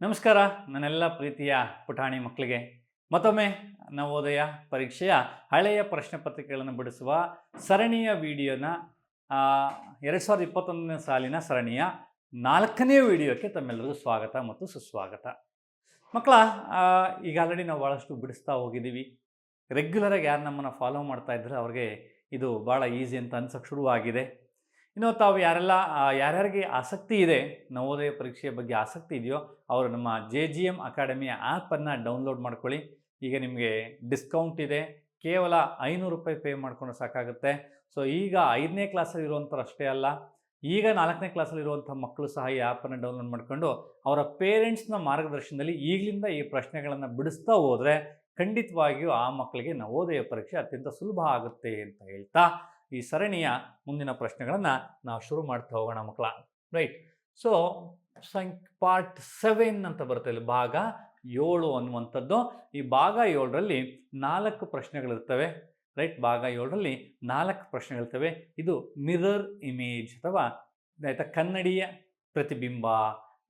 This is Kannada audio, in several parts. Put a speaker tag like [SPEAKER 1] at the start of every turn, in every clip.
[SPEAKER 1] ನಮಸ್ಕಾರ. ನನ್ನೆಲ್ಲ ಪ್ರೀತಿಯ ಪುಟಾಣಿ ಮಕ್ಕಳಿಗೆ. ಮತ್ತೊಮ್ಮೆ ನವೋದಯ ಪರೀಕ್ಷೆಯ ಹಳೆಯ ಪ್ರಶ್ನೆ ಪತ್ರಿಕೆಗಳನ್ನು ಬಿಡಿಸುವ ಸರಣಿಯ ವಿಡಿಯೋನ ಎರಡು ಸಾವಿರದ ಇಪ್ಪತ್ತೊಂದನೇ ಸಾಲಿನ ಸರಣಿಯ ನಾಲ್ಕನೇ ವಿಡಿಯೋಕ್ಕೆ ತಮ್ಮೆಲ್ಲರಿಗೂ ಸ್ವಾಗತ ಮತ್ತು ಸುಸ್ವಾಗತ. ಮಕ್ಕಳ ಈಗ ಆಲ್ರೆಡಿ ನಾವು ಭಾಳಷ್ಟು ಬಿಡಿಸ್ತಾ ಹೋಗಿದ್ದೀವಿ. ರೆಗ್ಯುಲರಾಗಿ ಯಾರು ನಮ್ಮನ್ನು ಫಾಲೋ ಮಾಡ್ತಾ ಇದ್ದರೆ ಅವ್ರಿಗೆ ಇದು ಭಾಳ ಈಸಿ ಅಂತ ಅನ್ಸೋಕ್ಕೆ ಶುರುವಾಗಿದೆ. ಇನ್ನು ತಾವು ಯಾರೆಲ್ಲ ಯಾರ್ಯಾರಿಗೆ ಆಸಕ್ತಿ ಇದೆ, ನವೋದಯ ಪರೀಕ್ಷೆಯ ಬಗ್ಗೆ ಆಸಕ್ತಿ ಇದೆಯೋ ಅವರು ನಮ್ಮ ಜೆ ಜಿ ಎಂ ಅಕಾಡೆಮಿಯ ಆ್ಯಪನ್ನು ಡೌನ್ಲೋಡ್ ಮಾಡ್ಕೊಳ್ಳಿ. ಈಗ ನಿಮಗೆ ಡಿಸ್ಕೌಂಟ್ ಇದೆ. ಕೇವಲ ಐನೂರು ರೂಪಾಯಿ ಪೇ ಮಾಡ್ಕೊಂಡು ಸಾಕಾಗುತ್ತೆ. ಸೊ, ಈಗ ಐದನೇ ಕ್ಲಾಸಲ್ಲಿ ಇರುವಂಥವ್ರು ಅಷ್ಟೇ ಅಲ್ಲ, ಈಗ ನಾಲ್ಕನೇ ಕ್ಲಾಸಲ್ಲಿ ಇರುವಂಥ ಮಕ್ಕಳು ಸಹ ಈ ಆ್ಯಪನ್ನು ಡೌನ್ಲೋಡ್ ಮಾಡಿಕೊಂಡು ಅವರ ಪೇರೆಂಟ್ಸ್ನ ಮಾರ್ಗದರ್ಶನದಲ್ಲಿ ಈಗಲಿಂದ ಈ ಪ್ರಶ್ನೆಗಳನ್ನು ಬಿಡಿಸ್ತಾ ಹೋದರೆ ಖಂಡಿತವಾಗಿಯೂ ಆ ಮಕ್ಕಳಿಗೆ ನವೋದಯ ಪರೀಕ್ಷೆ ಅತ್ಯಂತ ಸುಲಭ ಆಗುತ್ತೆ ಅಂತ ಹೇಳ್ತಾ ಈ ಸರಣಿಯ ಮುಂದಿನ ಪ್ರಶ್ನೆಗಳನ್ನು ನಾವು ಶುರು ಮಾಡ್ತಾ ಹೋಗೋಣ ಮಕ್ಕಳ. Right so some part seven ಅಂತ ಬರುತ್ತೆ ಇಲ್ಲಿ ಭಾಗ ಏಳು ಅನ್ನುವಂಥದ್ದು. ಈ ಭಾಗ ಏಳರಲ್ಲಿ ನಾಲ್ಕು ಪ್ರಶ್ನೆಗಳಿರ್ತವೆ ರೈಟ್ ಭಾಗ ಏಳರಲ್ಲಿ ನಾಲ್ಕು ಪ್ರಶ್ನೆಗಳಿರ್ತವೆ ಇದು ಮಿರರ್ ಇಮೇಜ್ ಅಥವಾ ಆಯಿತಾ ಕನ್ನಡಿಯ ಪ್ರತಿಬಿಂಬ.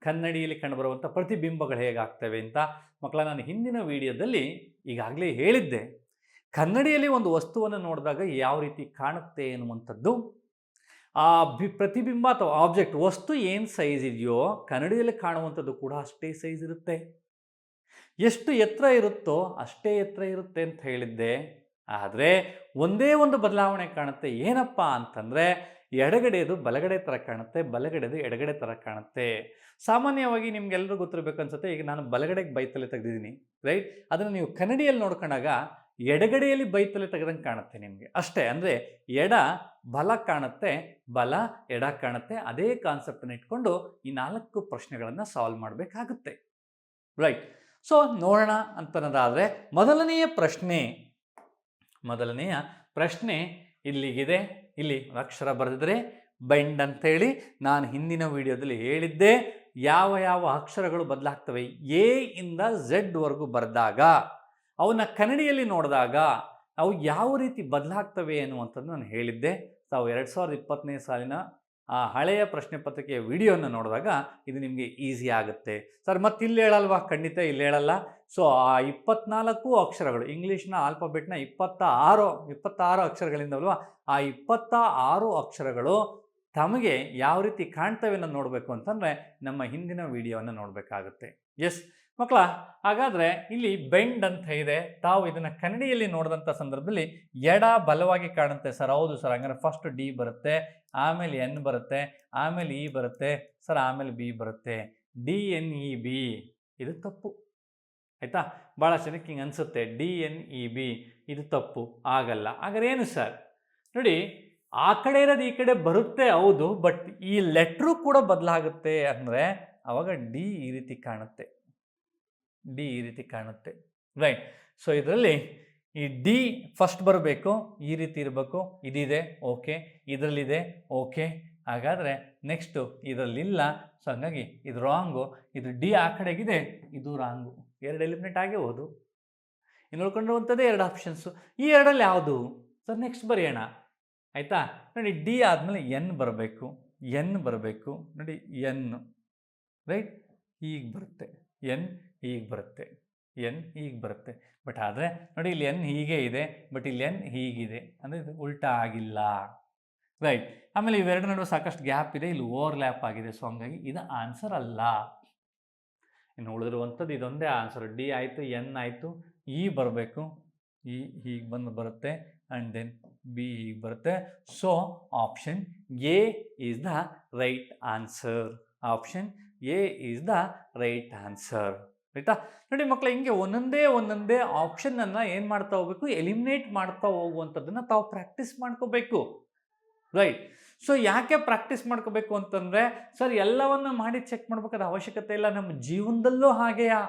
[SPEAKER 1] ಕನ್ನಡಿಯಲ್ಲಿ ಕಂಡುಬರುವಂಥ ಪ್ರತಿಬಿಂಬಗಳು ಹೇಗಾಗ್ತವೆ ಅಂತ ಮಕ್ಕಳ, ನಾನು ಹಿಂದಿನ ವಿಡಿಯೋದಲ್ಲಿ ಈಗಾಗಲೇ ಹೇಳಿದ್ದೆ. ಕನ್ನಡಿಯಲ್ಲಿ ಒಂದು ವಸ್ತುವನ್ನು ನೋಡಿದಾಗ ಯಾವ ರೀತಿ ಕಾಣುತ್ತೆ ಎನ್ನುವಂಥದ್ದು. ಆ ಬಿ ಪ್ರತಿಬಿಂಬ ಅಥವಾ ಆಬ್ಜೆಕ್ಟ್ ವಸ್ತು ಏನು ಸೈಜ್ ಇದೆಯೋ ಕನ್ನಡಿಯಲ್ಲಿ ಕಾಣುವಂಥದ್ದು ಕೂಡ ಅಷ್ಟೇ ಸೈಜ್ ಇರುತ್ತೆ. ಎಷ್ಟು ಎತ್ತರ ಇರುತ್ತೋ ಅಷ್ಟೇ ಎತ್ತರ ಇರುತ್ತೆ ಅಂತ ಹೇಳಿದ್ದೆ. ಆದರೆ ಒಂದೇ ಒಂದು ಬದಲಾವಣೆ ಕಾಣುತ್ತೆ. ಏನಪ್ಪ ಅಂತಂದರೆ ಎಡಗಡೆದು ಬಲಗಡೆ ಥರ ಕಾಣುತ್ತೆ, ಬಲಗಡೆದು ಎಡಗಡೆ ಥರ ಕಾಣುತ್ತೆ. ಸಾಮಾನ್ಯವಾಗಿ ನಿಮ್ಗೆಲ್ಲರೂ ಗೊತ್ತಿರಬೇಕು ಅನ್ಸುತ್ತೆ, ಈಗ ನಾನು ಬಲಗಡೆಗೆ ಬೈತಲೆ ತೆಗೆದಿದ್ದೀನಿ ರೈಟ್ ಅದನ್ನು ನೀವು ಕನ್ನಡಿಯಲ್ಲಿ ನೋಡ್ಕೊಂಡಾಗ ಎಡಗಡೆಯಲ್ಲಿ ಬೈತಲೆ ತೆಗೆದಂಗೆ ಕಾಣುತ್ತೆ ನಿಮಗೆ. ಅಷ್ಟೇ, ಅಂದರೆ ಎಡ ಬಲ ಕಾಣುತ್ತೆ, ಬಲ ಎಡ ಕಾಣುತ್ತೆ, ಅದೇ ಕಾನ್ಸೆಪ್ಟನ್ನು ಇಟ್ಕೊಂಡು ಈ ನಾಲ್ಕು ಪ್ರಶ್ನೆಗಳನ್ನು ಸಾಲ್ವ್ ಮಾಡಬೇಕಾಗುತ್ತೆ. ರೈಟ್ ಸೊ ನೋಡೋಣ ಅಂತನದಾದರೆ ಮೊದಲನೆಯ ಪ್ರಶ್ನೆ ಮೊದಲನೆಯ ಪ್ರಶ್ನೆ ಇಲ್ಲಿಗಿದೆ. ಇಲ್ಲಿ ಅಕ್ಷರ ಬರೆದಿದ್ರೆ ಬೈಂಡ್ ಅಂತೇಳಿ ನಾನು ಹಿಂದಿನ ವಿಡಿಯೋದಲ್ಲಿ ಹೇಳಿದ್ದೆ. ಯಾವ ಯಾವ ಅಕ್ಷರಗಳು ಬದಲಾಗ್ತವೆ? ಎ ಇಂದ ಝೆಡ್ವರೆಗೂ ಬರೆದಾಗ ಅವನ್ನ ಕನ್ನಡಿಯಲ್ಲಿ ನೋಡಿದಾಗ ಅವು ಯಾವ ರೀತಿ ಬದಲಾಗ್ತವೆ ಅನ್ನುವಂಥದ್ದು ನಾನು ಹೇಳಿದ್ದೆ. ತಾವು ಎರಡು ಸಾವಿರದ ಇಪ್ಪತ್ತನೇ ಸಾಲಿನ ಆ ಹಳೆಯ ಪ್ರಶ್ನೆ ಪತ್ರಿಕೆಯ ವಿಡಿಯೋನ ನೋಡಿದಾಗ ಇದು ನಿಮಗೆ ಈಸಿ ಆಗುತ್ತೆ. ಸರ್ ಮತ್ತೆ ಇಲ್ಲಿ ಹೇಳಲ್ವಾ? ಖಂಡಿತ ಇಲ್ಲಿ ಹೇಳಲ್ಲ. ಸೊ, ಆ ಇಪ್ಪತ್ನಾಲ್ಕು ಅಕ್ಷರಗಳು, ಇಂಗ್ಲೀಷ್ನ ಆಲ್ಫಾಬೆಟ್ನ ಇಪ್ಪತ್ತ ಆರು ಇಪ್ಪತ್ತಾರು ಅಕ್ಷರಗಳಿಂದಲ್ವಾ, ಆ ಇಪ್ಪತ್ತ ಆರು ಅಕ್ಷರಗಳು ತಮಗೆ ಯಾವ ರೀತಿ ಕಾಣ್ತವೆ ಅನ್ನೋದು ನೋಡಬೇಕು ಅಂತಂದರೆ ನಮ್ಮ ಹಿಂದಿನ ವಿಡಿಯೋವನ್ನು ನೋಡಬೇಕಾಗುತ್ತೆ. ಎಸ್? ಮಕ್ಕಳ, ಹಾಗಾದರೆ ಇಲ್ಲಿ ಬೆಂಡ್ ಅಂತ ಇದೆ. ತಾವು ಇದನ್ನು ಕನ್ನಡಿಯಲ್ಲಿ ನೋಡಿದಂಥ ಸಂದರ್ಭದಲ್ಲಿ ಎಡ ಬಲವಾಗಿ ಕಾಣುತ್ತೆ ಸರ್. ಹೌದು ಸರ್, ಹಂಗಾರೆ ಫಸ್ಟ್ ಡಿ ಬರುತ್ತೆ, ಆಮೇಲೆ ಎನ್ ಬರುತ್ತೆ, ಆಮೇಲೆ ಇ ಬರುತ್ತೆ, ಸರ್, ಆಮೇಲೆ ಬಿ ಬರುತ್ತೆ. ಡಿ ಎನ್ ಇ ಬಿ ಇದು ತಪ್ಪು. ಆಯಿತಾ? ಭಾಳ ಜನಕ್ಕೆ ಹಿಂಗೆ ಅನಿಸುತ್ತೆ. ಡಿ ಎನ್ ಇ ಬಿ ಇದು ತಪ್ಪು, ಆಗಲ್ಲ. ಹಾಗಾದ್ರೆ ಏನು ಸರ್? ನೋಡಿ, ಆ ಕಡೆ ಇರೋದು ಈ ಕಡೆ ಬರುತ್ತೆ, ಹೌದು ಬಟ್ ಈ ಲೆಟ್ರು ಕೂಡ ಬದಲಾಗುತ್ತೆ ಅಂದರೆ ಅವಾಗ ಡಿ ಈ ರೀತಿ ಕಾಣುತ್ತೆ. ಡಿ ಈ ರೀತಿ ಕಾಣುತ್ತೆ ರೈಟ್ ಸೊ ಇದರಲ್ಲಿ ಈ ಡಿ ಫಸ್ಟ್ ಬರಬೇಕು, ಈ ರೀತಿ ಇರಬೇಕು, ಇದಿದೆ ಓಕೆ ಇದರಲ್ಲಿದೆ ಓಕೆ ಹಾಗಾದರೆ ನೆಕ್ಸ್ಟು ಇದರಲ್ಲಿಲ್ಲ ಸೊ ಹಂಗಾಗಿ ಇದು ರಾಂಗು ಇದು ಡಿ ಆ ಕಡೆಗಿದೆ, ಇದು ರಾಂಗು ಎರಡು ಎಲಿಮಿನೇಟ್ ಆಗೇ ಹೋದು. ಇನ್ನು ಉಳ್ಕೊಂಡಿರುವಂಥದ್ದೇ ಎರಡು ಆಪ್ಷನ್ಸು ಈ ಎರಡಲ್ಲಿ ಯಾವುದು? ಸೊ ನೆಕ್ಸ್ಟ್ ಬರೆಯೋಣ. ಆಯಿತಾ? ನೋಡಿ ಡಿ ಆದಮೇಲೆ ಎನ್ ಬರಬೇಕು ಎನ್ ಬರಬೇಕು. ನೋಡಿ ಎನ್ ರೈಟ್ ಈಗ ಬರುತ್ತೆ. ಎನ್ ಈಗ ಬರುತ್ತೆ. ಎನ್ ಈಗ ಬರುತ್ತೆ. ಬಟ್ ಆದರೆ ನೋಡಿ ಇಲ್ಲಿ ಎನ್ ಹೀಗೆ ಇದೆ, ಬಟ್ ಇಲ್ಲಿ ಎನ್ ಹೀಗಿದೆ. ಅಂದರೆ ಇದು ಉಲ್ಟಾ ಆಗಿಲ್ಲ. ರೈಟ್. ಆಮೇಲೆ ಇವೆರಡು ನಡುವೆ ಸಾಕಷ್ಟು ಗ್ಯಾಪ್ ಇದೆ. ಇಲ್ಲಿ ಓವರ್ ಲ್ಯಾಪ್ ಆಗಿದೆ. ಸೊ ಹಂಗಾಗಿ ಇದು ಆನ್ಸರ್ ಅಲ್ಲ. ಇನ್ನು ಉಳಿದಿರುವಂಥದ್ದು ಇದೊಂದೇ ಆನ್ಸರ್. ಡಿ ಆಯಿತು, ಎನ್ ಆಯಿತು ಇ ಬರಬೇಕು ಇ ಹೀಗೆ ಬಂದು ಬರುತ್ತೆ ಆ್ಯಂಡ್ ದೆನ್ ಬಿ ಹೀಗೆ ಬರುತ್ತೆ. So option A is the right answer. Option A is the right answer. ಆಯಿತಾ? ನೋಡಿ ಮಕ್ಕಳು ಹಿಂಗೆ ಒಂದೊಂದೇ ಒಂದೊಂದೇ ಆಪ್ಷನನ್ನು ಏನು ಮಾಡ್ತಾ ಹೋಗ್ಬೇಕು? ಎಲಿಮಿನೇಟ್ ಮಾಡ್ತಾ ಹೋಗುವಂಥದ್ದನ್ನು ತಾವು ಪ್ರಾಕ್ಟೀಸ್ ಮಾಡ್ಕೋಬೇಕು. ರೈಟ್ ಸೊ ಯಾಕೆ ಪ್ರಾಕ್ಟೀಸ್ ಮಾಡ್ಕೋಬೇಕು ಅಂತಂದರೆ, ಸರ್, ಎಲ್ಲವನ್ನ ಮಾಡಿ ಚೆಕ್ ಮಾಡ್ಬೇಕಾದ ಅವಶ್ಯಕತೆ ಇಲ್ಲ. ನಮ್ಮ ಜೀವನದಲ್ಲೂ ಹಾಗೆಯಾ?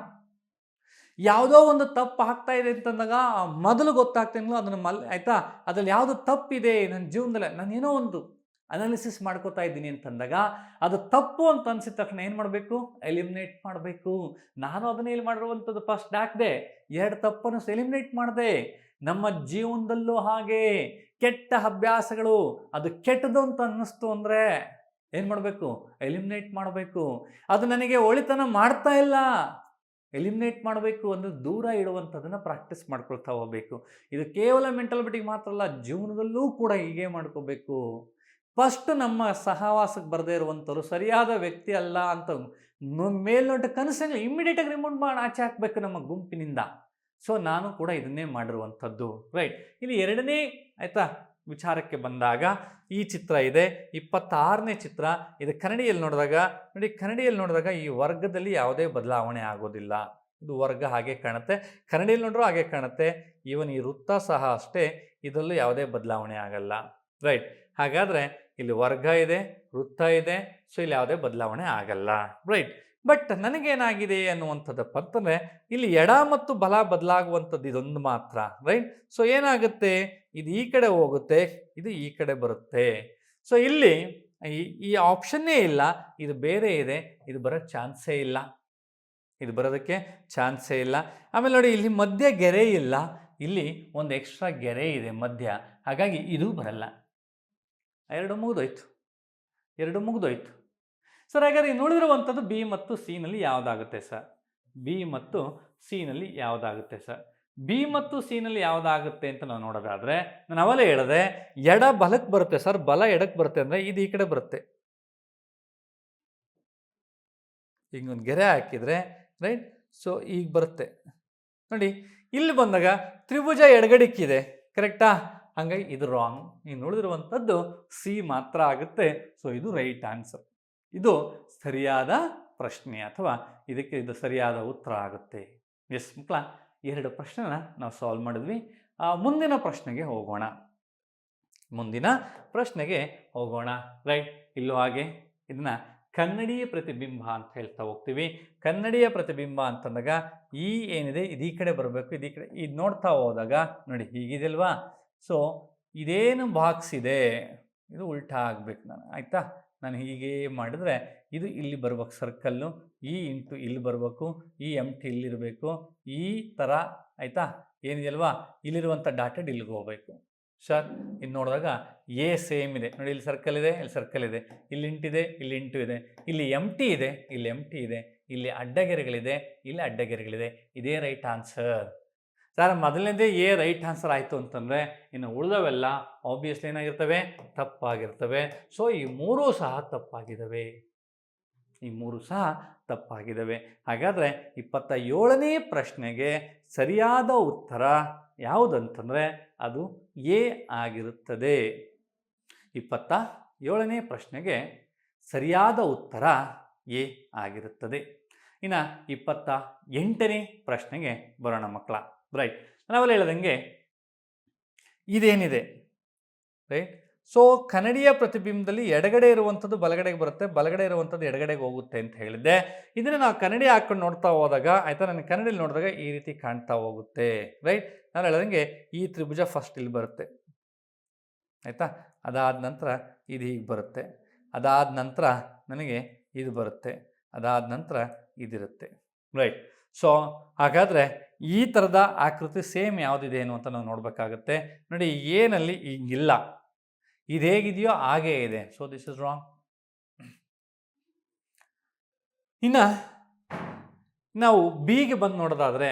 [SPEAKER 1] ಯಾವುದೋ ಒಂದು ತಪ್ಪು ಆಗ್ತಾ ಇದೆ ಅಂತಂದಾಗ ಮೊದಲು ಗೊತ್ತಾಗ್ತೇನೋ ಅದನ್ನು ಮಲ್ ಆಯಿತಾ? ಅದ್ರಲ್ಲಿ ಯಾವುದು ತಪ್ಪಿದೆ? ನನ್ನ ಜೀವನದಲ್ಲೇ ನಾನು ಏನೋ ಒಂದು ಅನಾಲಿಸಿಸ್ ಮಾಡ್ಕೋತಾ ಇದ್ದೀನಿ ಅಂತಂದಾಗ ಅದು ತಪ್ಪು ಅಂತ ಅನ್ಸಿದ ತಕ್ಷಣ ಏನು ಮಾಡಬೇಕು? ಎಲಿಮಿನೇಟ್ ಮಾಡಬೇಕು. ನಾನು ಅದನ್ನೇ ಇಲ್ಲಿ ಮಾಡಿರುವಂಥದ್ದು ಫಸ್ಟ್ ಹಾಕಿದೆ ಎರಡು ತಪ್ಪನ್ನು ಎಲಿಮಿನೇಟ್ ಮಾಡಿದೆ. ನಮ್ಮ ಜೀವನದಲ್ಲೂ ಹಾಗೆ. ಕೆಟ್ಟ ಅಭ್ಯಾಸಗಳು, ಅದು ಕೆಟ್ಟದು ಅಂತ ಅನ್ನಿಸ್ತು ಅಂದರೆ ಏನು ಮಾಡಬೇಕು? ಎಲಿಮಿನೇಟ್ ಮಾಡಬೇಕು. ಅದು ನನಗೆ ಒಳಿತನ ಮಾಡ್ತಾ ಇಲ್ಲ. ಎಲಿಮಿನೇಟ್ ಮಾಡಬೇಕು ಅಂದರೆ ದೂರ ಇಡುವಂಥದ್ದನ್ನು ಪ್ರಾಕ್ಟೀಸ್ ಮಾಡ್ಕೊಳ್ತಾ ಹೋಗಬೇಕು. ಇದು ಕೇವಲ ಮೆಂಟಲ್ ಬಿಟ್ಟಿಗೆ ಮಾತ್ರ ಅಲ್ಲ, ಜೀವನದಲ್ಲೂ ಕೂಡ ಹೀಗೆ ಮಾಡ್ಕೋಬೇಕು. ಫಸ್ಟ್ ನಮ್ಮ ಸಹವಾಸಕ್ಕೆ ಬರದೇ ಇರುವಂಥವ್ರು ಸರಿಯಾದ ವ್ಯಕ್ತಿ ಅಲ್ಲ ಅಂತ ಮೇಲ್ನೋಟ ಇಮಿಡಿಯೇಟ್ ಇಮ್ಮಿಡಿಯೇಟಾಗಿ ರಿಮೂವ್ ಮಾಡಿ, ಆಚೆ ಹಾಕಬೇಕು ನಮ್ಮ ಗುಂಪಿನಿಂದ. ಸೊ ನಾನು ಕೂಡ ಇದನ್ನೇ ಮಾಡಿರುವಂಥದ್ದು ರೈಟ್ ಇಲ್ಲಿ ಎರಡನೇ, ಆಯಿತಾ, ವಿಚಾರಕ್ಕೆ ಬಂದಾಗ ಈ ಚಿತ್ರ ಇದೆ. ಇಪ್ಪತ್ತಾರನೇ ಚಿತ್ರ. ಇದು ಕನ್ನಡಿಯಲ್ಲಿ ನೋಡಿದಾಗ, ನೋಡಿ ಕನ್ನಡಿಯಲ್ಲಿ ನೋಡಿದಾಗ ಈ ವರ್ಗದಲ್ಲಿ ಯಾವುದೇ ಬದಲಾವಣೆ ಆಗೋದಿಲ್ಲ. ಇದು ವರ್ಗ ಹಾಗೆ ಕಾಣುತ್ತೆ. ಕನ್ನಡಿಯಲ್ಲಿ ನೋಡ್ರೂ ಹಾಗೆ ಕಾಣುತ್ತೆ. ಈವನ್ ಈ ವೃತ್ತ ಸಹ ಅಷ್ಟೇ. ಇದರಲ್ಲೂ ಯಾವುದೇ ಬದಲಾವಣೆ ಆಗಲ್ಲ ರೈಟ್ ಹಾಗಾದರೆ ಇಲ್ಲಿ ವರ್ಗ ಇದೆ, ವೃತ್ತ ಇದೆ ಸೊ ಇಲ್ಲಿ ಯಾವುದೇ ಬದಲಾವಣೆ ಆಗಲ್ಲ ರೈಟ್ ಬಟ್ ನನಗೇನಾಗಿದೆ ಅನ್ನುವಂಥದ್ದಪ್ಪ ಅಂತಂದರೆ, ಇಲ್ಲಿ ಎಡ ಮತ್ತು ಬಲ ಬದಲಾಗುವಂಥದ್ದು ಇದೊಂದು ಮಾತ್ರ ರೈಟ್ ಸೊ ಏನಾಗುತ್ತೆ? ಇದು ಈ ಕಡೆ ಹೋಗುತ್ತೆ, ಇದು ಈ ಕಡೆ ಬರುತ್ತೆ. ಸೊ ಇಲ್ಲಿ ಈ ಈ ಆಪ್ಷನ್ನೇ ಇಲ್ಲ, ಇದು ಬೇರೆ ಇದೆ, ಇದು ಬರೋ ಚಾನ್ಸೇ ಇಲ್ಲ. ಇದು ಬರೋದಕ್ಕೆ ಚಾನ್ಸೇ ಇಲ್ಲ. ಆಮೇಲೆ ನೋಡಿ, ಇಲ್ಲಿ ಮಧ್ಯ ಗೆರೆ ಇಲ್ಲ, ಇಲ್ಲಿ ಒಂದು ಎಕ್ಸ್ಟ್ರಾ ಗೆರೆ ಇದೆ ಮಧ್ಯ, ಹಾಗಾಗಿ ಇದು ಬರಲ್ಲ. ಎರಡು ಮುಗಿದೋಯ್ತು. ಎರಡು ಮುಗಿದೋಯ್ತು. ಸರ್, ಹಾಗಾದ್ರೆ ನೋಡಿರುವಂಥದ್ದು ಬಿ ಮತ್ತು ಸಿನಲ್ಲಿ ಯಾವುದಾಗುತ್ತೆ ಸರ್? ಬಿ ಮತ್ತು ಸಿನಲ್ಲಿ ಯಾವುದಾಗುತ್ತೆ ಸರ್? ಬಿ ಮತ್ತು ಸಿನಲ್ಲಿ ಯಾವುದಾಗುತ್ತೆ ಅಂತ ನಾವು ನೋಡೋದಾದರೆ, ನಾನು ಅವಲೇ ಹೇಳಿದೆ, ಎಡ ಬಲಕ್ಕೆ ಬರುತ್ತೆ ಸರ್. ಬಲ ಎಡಕ್ಕೆ ಬರುತ್ತೆ ಅಂದರೆ ಇದು ಈ ಕಡೆ ಬರುತ್ತೆ. ಹಿಂಗೊಂದು ಗೆರೆ ಹಾಕಿದರೆ, ರೈಟ್? ಸೊ ಈಗ ಬರುತ್ತೆ. ನೋಡಿ, ಇಲ್ಲಿ ಬಂದಾಗ ತ್ರಿಭುಜ ಎಡಗಡಿಕ್ಕಿದೆ, ಕರೆಕ್ಟಾ? ಹಾಗಾಗಿ ಇದು ರಾಂಗ್ ಇನ್ನು ನೋಡಿದಿರುವಂಥದ್ದು ಸಿ ಮಾತ್ರ ಆಗುತ್ತೆ. ಸೊ ಇದು ರೈಟ್ ಆನ್ಸರ್ ಇದು ಸರಿಯಾದ ಪ್ರಶ್ನೆ ಅಥವಾ ಇದಕ್ಕೆ ಇದು ಸರಿಯಾದ ಉತ್ತರ ಆಗುತ್ತೆ. ಎಸ್ ಮಕ್ಕಳ ಎರಡು ಪ್ರಶ್ನೆನ ನಾವು ಸಾಲ್ವ್ ಮಾಡಿದ್ವಿ. ಮುಂದಿನ ಪ್ರಶ್ನೆಗೆ ಹೋಗೋಣ. ಮುಂದಿನ ಪ್ರಶ್ನೆಗೆ ಹೋಗೋಣ. ರೈಟ್ ಇಲ್ಲೂ ಹಾಗೆ. ಇದನ್ನ ಕನ್ನಡಿಯ ಪ್ರತಿಬಿಂಬ ಅಂತ ಹೇಳ್ತಾ ಹೋಗ್ತೀವಿ. ಕನ್ನಡಿಯ ಪ್ರತಿಬಿಂಬ ಅಂತಂದಾಗ ಈ ಏನಿದೆ? ಇದು ಈ ಕಡೆ ಬರಬೇಕು, ಇದು ಈ ಕಡೆ. ಇದು ನೋಡ್ತಾ ಹೋದಾಗ, ನೋಡಿ ಹೀಗಿದೆಲ್ವಾ ಸೊ, ಇದೇನು ಬಾಕ್ಸ್ ಇದೆ, ಇದು ಉಲ್ಟಾ ಆಗ್ಬೇಕು ನಾನು, ಆಯಿತಾ? ನಾನು ಹೀಗೆ ಮಾಡಿದ್ರೆ ಇದು ಇಲ್ಲಿ ಬರ್ಬೇಕು ಸರ್ಕಲ್ಲು ಈ ಇಂಟು ಇಲ್ಲಿ ಬರಬೇಕು, ಈ ಎಂ ಟಿ ಇಲ್ಲಿರಬೇಕು ಈ ಥರ ಆಯಿತಾ? ಏನಿದೆಯಲ್ವಾ? ಇಲ್ಲಿರುವಂಥ ಡಾಟೆಡ್ ಇಲ್ಲಿಗೆ ಹೋಗಬೇಕು. ಸರ್ ಇದು ನೋಡಿದಾಗ ಎ ಸೇಮ್ ಇದೆ. ನೋಡಿ, ಇಲ್ಲಿ ಸರ್ಕಲ್ ಇದೆ, ಇಲ್ಲಿ ಸರ್ಕಲ್ ಇದೆ. ಇಲ್ಲಿ ಇಂಟಿದೆ ಇಲ್ಲಿ ಇಂಟು ಇದೆ. ಇಲ್ಲಿ ಎಂ ಟಿ ಇದೆ, ಇಲ್ಲಿ ಎಂ ಟಿ ಇದೆ. ಇಲ್ಲಿ ಅಡ್ಡಗೆರೆಗಳಿದೆ ಇಲ್ಲಿ ಅಡ್ಡಗೆರೆಗಳಿದೆ. ಇದೇ ರೈಟ್ ಆನ್ಸರ್ ಸರ್, ಮೊದಲನೇದೇ ಎ ರೈಟ್ ಆನ್ಸರ್ ಆಯಿತು ಅಂತಂದರೆ ಇನ್ನು ಉಳಿದವೆಲ್ಲ ಆಬ್ವಿಯಸ್ಲಿ ಏನಾಗಿರ್ತವೆ? ತಪ್ಪಾಗಿರ್ತವೆ. ಸೊ ಈ ಮೂರೂ ಸಹ ತಪ್ಪಾಗಿದ್ದಾವೆ ಈ ಮೂರು ಸಹ ತಪ್ಪಾಗಿದ್ದಾವೆ ಹಾಗಾದರೆ ಇಪ್ಪತ್ತ ಏಳನೇ ಪ್ರಶ್ನೆಗೆ ಸರಿಯಾದ ಉತ್ತರ ಯಾವುದಂತಂದರೆ ಅದು ಎ ಆಗಿರುತ್ತದೆ. ಇಪ್ಪತ್ತ ಏಳನೇ ಪ್ರಶ್ನೆಗೆ ಸರಿಯಾದ ಉತ್ತರ ಎ ಆಗಿರುತ್ತದೆ. ಇನ್ನು ಇಪ್ಪತ್ತ ಎಂಟನೇ ಪ್ರಶ್ನೆಗೆ ಬರೋಣ ಮಕ್ಕಳ. ರೈಟ್ ನಾವೆಲ್ಲ ಹೇಳ್ದಂಗೆ ಇದೇನಿದೆ? ರೈಟ್ ಸೊ ಕನ್ನಡಿಯ ಪ್ರತಿಬಿಂಬದಲ್ಲಿ ಎಡಗಡೆ ಇರುವಂಥದ್ದು ಬಲಗಡೆಗೆ ಬರುತ್ತೆ, ಬಲಗಡೆ ಇರುವಂಥದ್ದು ಎಡಗಡೆಗೆ ಹೋಗುತ್ತೆ ಅಂತ ಹೇಳಿದ್ದೆ. ಇದನ್ನು ನಾವು ಕನ್ನಡಿ ಹಾಕೊಂಡು ನೋಡ್ತಾ ಹೋದಾಗ, ಆಯಿತಾ? ನನಗೆ ಕನ್ನಡಿಯಲ್ಲಿ ನೋಡಿದಾಗ ಈ ರೀತಿ ಕಾಣ್ತಾ ಹೋಗುತ್ತೆ. ರೈಟ್ ನಾನು ಹೇಳ್ದಂಗೆ ಈ ತ್ರಿಭುಜ ಫಸ್ಟ್ ಇಲ್ಲಿ ಬರುತ್ತೆ. ಆಯಿತಾ? ಅದಾದ ನಂತರ ಇದು ಹೀಗೆ ಬರುತ್ತೆ. ಅದಾದ ನಂತರ ನನಗೆ ಇದು ಬರುತ್ತೆ. ಅದಾದ ನಂತರ ಇದಿರುತ್ತೆ. ರೈಟ್ ಸೊ ಹಾಗಾದರೆ ಈ ಥರದ ಆಕೃತಿ ಸೇಮ್ ಯಾವುದಿದೆ ಏನು ಅಂತ ನಾವು ನೋಡಬೇಕಾಗತ್ತೆ. ನೋಡಿ ಏನಲ್ಲಿ ಹಿಂಗಿಲ್ಲ ಇದು ಹೇಗಿದೆಯೋ ಹಾಗೇ ಇದೆ. ಸೊ ದಿಸ್ ಇಸ್ ರಾಂಗ್ ಇನ್ನು, ನಾವು ಬಿಗೆ ಬಂದು ನೋಡೋದಾದರೆ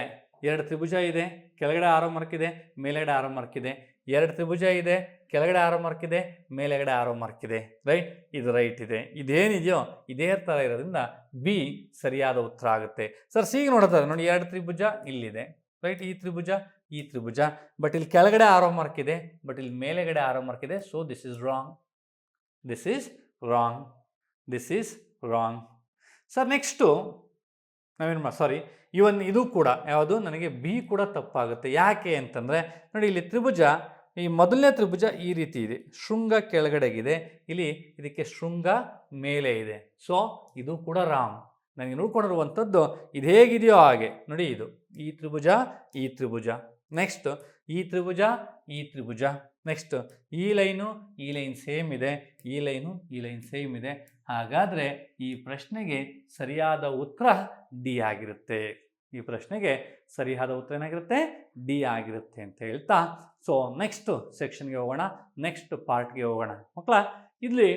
[SPEAKER 1] ಎರಡು ತ್ರಿಭುಜ ಇದೆ. ಕೆಳಗಡೆ ಆರೋ ಮಾರ್ಕ್ ಇದೆ, ಮೇಲೆಗಡೆ ಆರೋ ಮಾರ್ಕ್ ಇದೆ. ಎರಡು ತ್ರಿಭುಜ ಇದೆ, ಕೆಳಗಡೆ ಆರೋ ಮಾರ್ಕ್ ಇದೆ, ಮೇಲೆಗಡೆ ಆರೋ ಮಾರ್ಕ್ ಇದೆ ರೈಟ್ ಇದು ರೈಟ್ ಇದೆ. ಇದೇನಿದೆಯೋ ಇದೇ ಥರ ಇರೋದ್ರಿಂದ ಬಿ ಸರಿಯಾದ ಉತ್ತರ ಆಗುತ್ತೆ. ಸರ್ ಸಿಗೆ ನೋಡ್ತಾರೆ ನೋಡಿ, ಎರಡು ತ್ರಿಭುಜ ಇಲ್ಲಿದೆ ರೈಟ್ ಈ ತ್ರಿಭುಜ ಈ ತ್ರಿಭುಜ. ಬಟ್ ಇಲ್ಲಿ ಕೆಳಗಡೆ ಆರೋ ಮಾರ್ಕ್ ಇದೆ ಬಟ್ ಇಲ್ಲಿ ಮೇಲೆಗಡೆ ಆರೋ ಮಾರ್ಕ್ ಇದೆ. So this is wrong this is wrong this is wrong sir next ನಾವೇನು ಮಾ ಸಾರಿ ಇವನ್ ಇದು ಕೂಡ, ಯಾವುದು? ನನಗೆ ಬಿ ಕೂಡ ತಪ್ಪಾಗುತ್ತೆ. ಯಾಕೆ ಅಂತಂದರೆ, ನೋಡಿ, ಇಲ್ಲಿ ತ್ರಿಭುಜ ಈ ಮೊದಲನೇ ತ್ರಿಭುಜ ಈ ರೀತಿ ಇದೆ. ಶೃಂಗ ಕೆಳಗಡೆಗಿದೆ. ಇಲ್ಲಿ ಇದಕ್ಕೆ ಶೃಂಗ ಮೇಲೆ ಇದೆ. ಸೊ ಇದು ಕೂಡ ರಾಮ್. ನನಗೆ ನೋಡ್ಕೊಂಡಿರುವಂಥದ್ದು ಇದು ಹೇಗಿದೆಯೋ ಹಾಗೆ. ನೋಡಿ ಇದು. ಈ ತ್ರಿಭುಜ ಈ ತ್ರಿಭುಜ. ನೆಕ್ಸ್ಟ್ ಈ ತ್ರಿಭುಜ ಈ ತ್ರಿಭುಜ. ನೆಕ್ಸ್ಟ್ ಈ ಲೈನು, ಈ ಲೈನ್ ಸೇಮ್ ಇದೆ. ಈ ಲೈನು, ಈ ಲೈನ್ ಸೇಮ್ ಇದೆ. ಹಾಗಾದರೆ ಈ ಪ್ರಶ್ನೆಗೆ ಸರಿಯಾದ ಉತ್ತರ ಡಿ ಆಗಿರುತ್ತೆ. ಈ ಪ್ರಶ್ನೆಗೆ ಸರಿಯಾದ ಉತ್ತರ ಏನಾಗಿರುತ್ತೆ ಡಿ ಆಗಿರುತ್ತೆ ಅಂತ ಹೇಳ್ತಾ ಸೊ ನೆಕ್ಸ್ಟ್ ಸೆಕ್ಷನ್ಗೆ ಹೋಗೋಣ ನೆಕ್ಸ್ಟ್ ಪಾರ್ಟ್ಗೆ ಹೋಗೋಣ. ಮಕ್ಕಳ, ಇಲ್ಲಿ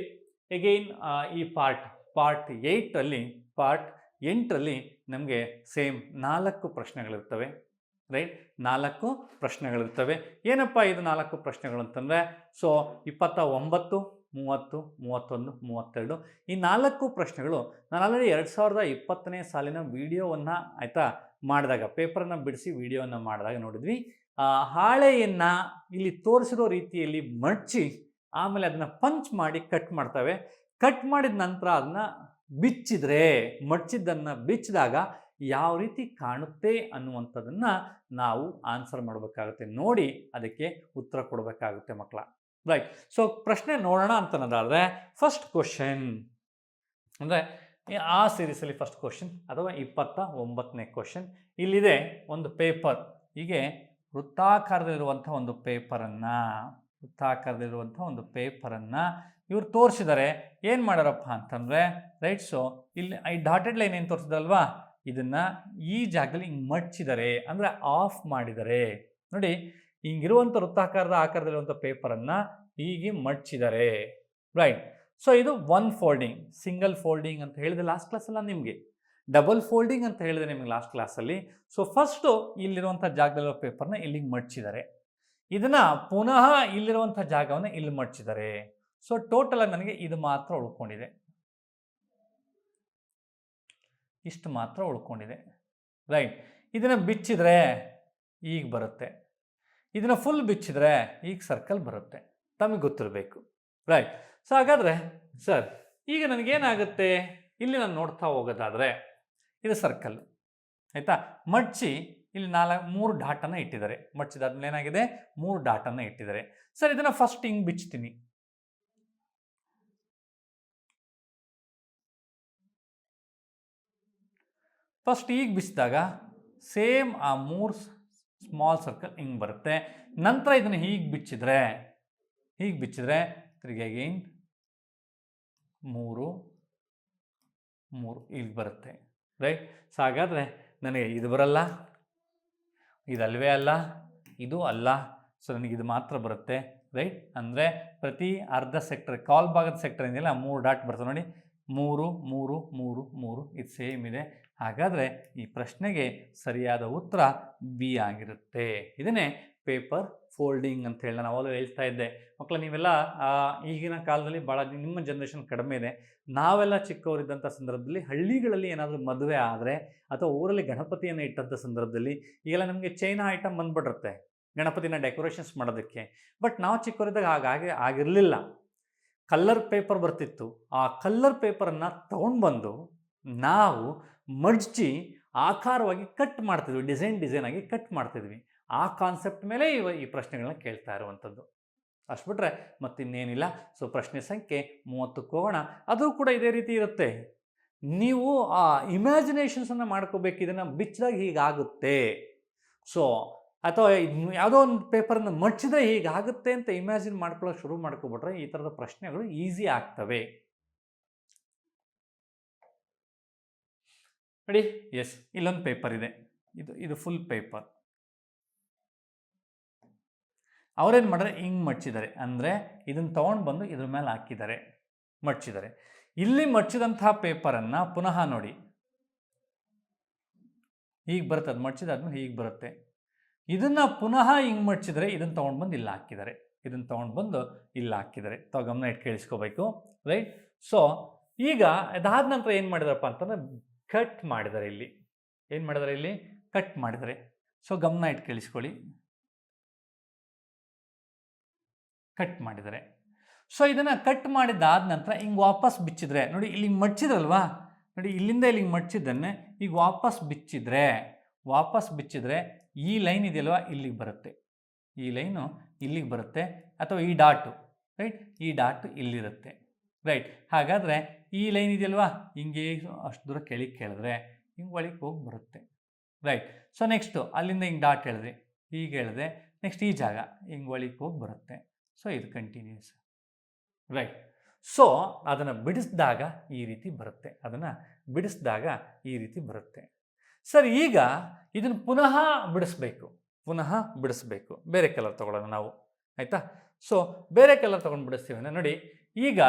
[SPEAKER 1] ಎಗೈನ್ ಈ ಪಾರ್ಟ್ ಪಾರ್ಟ್ ಏಯ್ಟಲ್ಲಿ ಪಾರ್ಟ್ ಎಂಟರಲ್ಲಿ ನಮಗೆ ಸೇಮ್ ನಾಲ್ಕು ಪ್ರಶ್ನೆಗಳಿರ್ತವೆ ರೈಟ್ ನಾಲ್ಕು ಪ್ರಶ್ನೆಗಳಿರ್ತವೆ. ಏನಪ್ಪ ಇದು ನಾಲ್ಕು ಪ್ರಶ್ನೆಗಳು ಅಂತಂದರೆ ಸೊ ಇಪ್ಪತ್ತ ಒಂಬತ್ತು ಮೂವತ್ತು, ಮೂವತ್ತೊಂದು, ಮೂವತ್ತೆರಡು ಈ ನಾಲ್ಕು ಪ್ರಶ್ನೆಗಳು ನಾನು ಆಲ್ರೆಡಿ ಎರಡು ಸಾವಿರದ ಇಪ್ಪತ್ತನೇ ಸಾಲಿನ ವಿಡಿಯೋವನ್ನು ಆಯಿತಾ ಮಾಡಿದಾಗ, ಪೇಪರನ್ನು ಬಿಡಿಸಿ ವಿಡಿಯೋವನ್ನು ಮಾಡಿದಾಗ ನೋಡಿದ್ವಿ. ಹಾಳೆಯನ್ನು ಇಲ್ಲಿ ತೋರಿಸಿರೋ ರೀತಿಯಲ್ಲಿ ಮಡಚಿ ಆಮೇಲೆ ಅದನ್ನು ಪಂಚ್ ಮಾಡಿ ಕಟ್ ಮಾಡ್ತವೆ. ಕಟ್ ಮಾಡಿದ ನಂತರ ಅದನ್ನ ಬಿಚ್ಚಿದ್ರೆ, ಮಡ್ಚಿದ್ದನ್ನು ಬಿಚ್ಚಿದಾಗ ಯಾವ ರೀತಿ ಕಾಣುತ್ತೆ ಅನ್ನುವಂಥದ್ದನ್ನು ನಾವು ಆನ್ಸರ್ ಮಾಡಬೇಕಾಗುತ್ತೆ. ನೋಡಿ ಅದಕ್ಕೆ ಉತ್ತರ ಕೊಡಬೇಕಾಗುತ್ತೆ ಮಕ್ಕಳ. ರೈಟ್ ಸೊ ಪ್ರಶ್ನೆ ನೋಡೋಣ ಅಂತನ್ನೋದಾದರೆ ಫಸ್ಟ್ ಕ್ವಶನ್ ಅಂದರೆ, ಆ ಸೀರೀಸಲ್ಲಿ ಫಸ್ಟ್ ಕ್ವಶನ್ ಅಥವಾ ಇಪ್ಪತ್ತ ಒಂಬತ್ತನೇ ಕ್ವಶನ್ ಇಲ್ಲಿದೆ ಒಂದು ಪೇಪರ್ ಹೀಗೆ ವೃತ್ತಾಕಾರದಲ್ಲಿರುವಂಥ ಒಂದು ಪೇಪರನ್ನು ವೃತ್ತಾಕಾರದಲ್ಲಿರುವಂಥ ಒಂದು ಪೇಪರನ್ನು ಇವ್ರು ತೋರಿಸಿದ್ದಾರೆ ಏನು ಮಾಡ್ಯಾರಪ್ಪ ಅಂತಂದರೆ ರೈಟ್ ಸೊ ಇಲ್ಲಿ ಈ ಡಾಟೆಡ್ ಲೈನ್ ಏನು ತೋರಿಸಿದಲ್ವಾ ಇದನ್ನು ಈ ಜಾಗದಲ್ಲಿ ಹಿಂಗೆ ಮಡ್ಚಿದ್ದಾರೆ ಅಂದರೆ ಆಫ್ ಮಾಡಿದ್ದಾರೆ ನೋಡಿ ಹಿಂಗಿರುವಂಥ ವೃತ್ತಾಕಾರದ ಆಕಾರದಲ್ಲಿರುವಂಥ ಪೇಪರನ್ನು ಹೀಗೆ ಮಡ್ಚಿದ್ದಾರೆ. ರೈಟ್ ಸೊ ಇದು ಒನ್ ಫೋಲ್ಡಿಂಗ್ ಸಿಂಗಲ್ ಫೋಲ್ಡಿಂಗ್ ಅಂತ ಹೇಳಿದೆ ಲಾಸ್ಟ್ ಕ್ಲಾಸಲ್ಲ ನಿಮಗೆ. ಡಬಲ್ ಫೋಲ್ಡಿಂಗ್ ಅಂತ ಹೇಳಿದೆ ನಿಮಗೆ ಲಾಸ್ಟ್ ಕ್ಲಾಸಲ್ಲಿ ಸೊ ಫಸ್ಟು ಇಲ್ಲಿರುವಂಥ ಜಾಗದಲ್ಲಿರೋ ಪೇಪರ್ನ ಇಲ್ಲಿಗೆ ಮಡ್ಚಿದ್ದಾರೆ. ಇದನ್ನು ಪುನಃ ಇಲ್ಲಿರುವಂಥ ಜಾಗವನ್ನು ಇಲ್ಲಿ ಮಡ್ಚಿದ್ದಾರೆ. ಸೊ ಟೋಟಲ್ ನನಗೆ ಇದು ಮಾತ್ರ ಉಳ್ಕೊಂಡಿದೆ. ಇಷ್ಟು ಮಾತ್ರ ಉಳ್ಕೊಂಡಿದೆ. ರೈಟ್ ಇದನ್ನು ಬಿಚ್ಚಿದ್ರೆ ಈಗ ಬರುತ್ತೆ. ಇದನ್ನು ಫುಲ್ ಬಿಚ್ಚಿದ್ರೆ ಈಗ ಸರ್ಕಲ್ ಬರುತ್ತೆ. ತಮಗೆ ಗೊತ್ತಿರಬೇಕು. ರೈಟ್ ಸೊ ಹಾಗಾದರೆ ಸರ್ ಈಗ ನನಗೇನಾಗುತ್ತೆ? ಇಲ್ಲಿ ನಾನು ನೋಡ್ತಾ ಹೋಗೋದಾದರೆ, ಇದು ಸರ್ಕಲ್ ಆಯಿತಾ? ಮಡ್ಚಿ ಇಲ್ಲಿ ನಾಲ್ಕು, ಮೂರು ಡಾಟನ್ನು ಇಟ್ಟಿದ್ದಾರೆ. ಮಡ್ಚಿದಾದ್ಮೇಲೆ ಏನಾಗಿದೆ? ಮೂರು ಡಾಟನ್ನು ಇಟ್ಟಿದ್ದಾರೆ. ಸರ್ ಇದನ್ನು ಫಸ್ಟ್ ಹಿಂಗೆ ಬಿಚ್ತೀನಿ. ಫಸ್ಟ್ ಈಗ ಬಿಚ್ಚಿದಾಗ ಸೇಮ್ ಆ ಮೂರು ಸ್ಮಾಲ್ ಸರ್ಕಲ್ ಹಿಂಗೆ ಬರುತ್ತೆ. ನಂತರ ಇದನ್ನು ಹೀಗೆ ಬಿಚ್ಚಿದ್ರೆ ಹೀಗೆ ಬಿಚ್ಚಿದ್ರೆ ತಿರ್ಗಿ ಅಗೈನ್ ಮೂರು ಮೂರು ಇಲ್ಲಿ ಬರುತ್ತೆ. ರೈಟ್ ಸೊ ಹಾಗಾದರೆ ನನಗೆ ಇದು ಬರಲ್ಲ, ಇದಲ್ವೇ ಅಲ್ಲ, ಇದು ಅಲ್ಲ ಸೊ ನನಗೆ ಇದು ಮಾತ್ರ ಬರುತ್ತೆ. ರೈಟ್ ಅಂದರೆ ಪ್ರತಿ ಅರ್ಧ ಸೆಕ್ಟರ್ ಕಾಲ್ ಭಾಗದ ಸೆಕ್ಟರ್ ಏನಿಲ್ಲ ಮೂರು ಡಾಟ್ ಬರ್ತದೆ ನೋಡಿ. ಮೂರು ಮೂರು ಮೂರು ಮೂರು, ಇದು ಸೇಮ್ ಇದೆ. ಹಾಗಾದರೆ ಈ ಪ್ರಶ್ನೆಗೆ ಸರಿಯಾದ ಉತ್ತರ ಬಿ ಆಗಿರುತ್ತೆ. ಇದನ್ನೇ ಪೇಪರ್ ಫೋಲ್ಡಿಂಗ್ ಅಂತ ಹೇಳಿ ನಾನು ಅವಾಗಲೂ ಹೇಳ್ತಾ ಇದ್ದೆ. ಮಕ್ಕಳ ನೀವೆಲ್ಲ ಈಗಿನ ಕಾಲದಲ್ಲಿ ಭಾಳ ನಿಮ್ಮ ಜನ್ರೇಷನ್ ಕಡಿಮೆ ಇದೆ. ನಾವೆಲ್ಲ ಚಿಕ್ಕವರಿದ್ದಂಥ ಸಂದರ್ಭದಲ್ಲಿ ಹಳ್ಳಿಗಳಲ್ಲಿ ಏನಾದರೂ ಮದುವೆ ಆದರೆ ಅಥವಾ ಊರಲ್ಲಿ ಗಣಪತಿಯನ್ನು ಇಟ್ಟಂಥ ಸಂದರ್ಭದಲ್ಲಿ ಈಗೆಲ್ಲ ನಮಗೆ ಚೈನಾ ಐಟಮ್ ಬಂದ್ಬಿಟ್ಟಿರುತ್ತೆ. ಗಣಪತಿನ ಡೆಕೋರೇಷನ್ಸ್ ಮಾಡೋದಕ್ಕೆ. ಬಟ್ ನಾವು ಚಿಕ್ಕವರಿದ್ದಾಗ ಹಾಗಾಗಿ ಆಗಿರಲಿಲ್ಲ. ಕಲ್ಲರ್ ಪೇಪರ್ ಬರ್ತಿತ್ತು. ಆ ಕಲ್ಲರ್ ಪೇಪರನ್ನು ತೊಗೊಂಡು ಬಂದು ನಾವು ಮಡ್ಚಿ ಆಕಾರವಾಗಿ ಕಟ್ ಮಾಡ್ತಿದ್ವಿ, ಡಿಸೈನ್ ಡಿಸೈನ್ ಆಗಿ ಕಟ್ ಮಾಡ್ತಿದ್ವಿ. ಆ ಕಾನ್ಸೆಪ್ಟ್ ಮೇಲೆ ಇವ ಈ ಪ್ರಶ್ನೆಗಳನ್ನ ಕೇಳ್ತಾ ಇರುವಂಥದ್ದು. ಅಷ್ಟು ಬಿಟ್ರೆ ಮತ್ತಿನ್ನೇನಿಲ್ಲ. ಸೊ, ಪ್ರಶ್ನೆ ಸಂಖ್ಯೆ ಮೂವತ್ತಕ್ಕೆ ಹೋಗೋಣ ಅದು ಕೂಡ ಇದೇ ರೀತಿ ಇರುತ್ತೆ. ನೀವು ಆ ಇಮ್ಯಾಜಿನೇಷನ್ಸನ್ನು ಮಾಡ್ಕೋಬೇಕು. ಇದನ್ನು ಬಿಚ್ಚಿದಾಗ ಹೀಗಾಗುತ್ತೆ. ಸೊ, ಅಥವಾ ಯಾವುದೋ ಒಂದು ಪೇಪರನ್ನು ಮಡ್ಚಿದ್ರೆ ಹೀಗಾಗುತ್ತೆ ಅಂತ ಇಮ್ಯಾಜಿನ್ ಮಾಡ್ಕೊಳ್ಳೋಕೆ ಶುರು ಮಾಡ್ಕೊಬಿಟ್ರೆ ಈ ಥರದ ಪ್ರಶ್ನೆಗಳು ಈಸಿ ಆಗ್ತವೆ. ನೋಡಿ ಎಸ್ ಇಲ್ಲೊಂದು ಪೇಪರ್ ಇದೆ. ಇದು ಇದು ಫುಲ್ ಪೇಪರ್ ಅವರೇನು ಮಾಡಿದ್ರೆ ಹಿಂಗೆ ಮಡ್ಚಿದ್ದಾರೆ. ಅಂದರೆ ಇದನ್ನು ತೊಗೊಂಡು ಬಂದು ಇದ್ರ ಮೇಲೆ ಹಾಕಿದ್ದಾರೆ. ಮಡ್ಚಿದ್ದಾರೆ. ಇಲ್ಲಿ ಮಡ್ಚಿದಂತಹ ಪೇಪರನ್ನು ಪುನಃ ನೋಡಿ. ಹೀಗೆ ಬರುತ್ತೆ. ಅದು ಮಡ್ಚಿದಾದ್ಮೇಲೆ ಹೀಗೆ ಬರುತ್ತೆ. ಇದನ್ನು ಪುನಃ ಹಿಂಗೆ ಮಡ್ಚಿದರೆ ಇದನ್ನು ತೊಗೊಂಡು ಬಂದು ಇಲ್ಲಿ ಹಾಕಿದ್ದಾರೆ. ಇದನ್ನು ತೊಗೊಂಡು ಬಂದು ಇಲ್ಲಿ ಹಾಕಿದ್ದಾರೆ. ತಾವು ಗಮನ ಇಟ್ಟು ಕೇಳಿಸ್ಕೋಬೇಕು. ರೈಟ್ ಸೊ ಈಗ ಅದಾದ ನಂತರ ಏನು ಮಾಡಿದಾರಪ್ಪ ಅಂತಂದ್ರೆ ಕಟ್ ಮಾಡಿದ್ದಾರೆ ಇಲ್ಲಿ. ಏನು ಮಾಡಿದ್ದಾರೆ ಇಲ್ಲಿ? ಕಟ್ ಮಾಡಿದ್ದಾರೆ ಸೊ ಗಮನ ಇಟ್ಟು ಕೇಳಿಸ್ಕೊಳ್ಳಿ. ಕಟ್ ಮಾಡಿದ್ದಾರೆ ಸೊ ಇದನ್ನು ಕಟ್ ಮಾಡಿದಾದ ನಂತರ ಹಿಂಗೆ ವಾಪಸ್ ಬಿಚ್ಚಿದ್ರೆ, ನೋಡಿ ಇಲ್ಲಿ ಮಡ್ಚಿದ್ರಲ್ವಾ? ನೋಡಿ ಇಲ್ಲಿಂದ ಇಲ್ಲಿಗೆ ಮಡ್ಚಿದ್ದನ್ನೇ ಈಗ ವಾಪಸ್ ಬಿಚ್ಚಿದ್ರೆ ವಾಪಸ್ ಬಿಚ್ಚಿದ್ರೆ ಈ ಲೈನ್ ಇದೆಯಲ್ವಾ? ಇಲ್ಲಿಗೆ ಬರುತ್ತೆ. ಈ ಲೈನು ಇಲ್ಲಿಗೆ ಬರುತ್ತೆ ಅಥವಾ ಈ ಡಾಟು, ರೈಟ್? ಈ ಡಾಟು ಇಲ್ಲಿರುತ್ತೆ. ರೈಟ್ ಹಾಗಾದರೆ ಈ ಲೈನ್ ಇದೆಯಲ್ವಾ? ಹಿಂಗೆ ಅಷ್ಟು ದೂರ ಕೆಳಗೆ ಕೇಳಿದ್ರೆ ಹಿಂಗೆ ಒಳಗೆ ಹೋಗಿ ಬರುತ್ತೆ. ರೈಟ್ ಸೊ ನೆಕ್ಸ್ಟು ಅಲ್ಲಿಂದ ಹಿಂಗೆ ಡಾಟ್ ಹೇಳಿದೆ ಹೀಗೆ ಹೇಳಿದೆ ನೆಕ್ಸ್ಟ್ ಈ ಜಾಗ ಹಿಂಗೆ ಒಳಗೆ ಹೋಗಿ ಬರುತ್ತೆ. ಸೊ ಇದು ಕಂಟಿನ್ಯೂಸ್ ರೈಟ್ ಸೊ ಅದನ್ನು ಬಿಡಿಸಿದಾಗ ಈ ರೀತಿ ಬರುತ್ತೆ. ಅದನ್ನು ಬಿಡಿಸಿದಾಗ ಈ ರೀತಿ ಬರುತ್ತೆ. ಸರ್, ಈಗ ಇದನ್ನು ಪುನಃ ಬಿಡಿಸ್ಬೇಕು. ಪುನಃ ಬಿಡಿಸ್ಬೇಕು. ಬೇರೆ ಕಲರ್ ತೊಗೊಳ್ಳೋಣ ನಾವು. ಆಯಿತಾ? ಸೊ ಬೇರೆ ಕಲರ್ ತೊಗೊಂಡು ಬಿಡಿಸ್ತೀವಿ ಅಂದರೆ ನೋಡಿ ಈಗ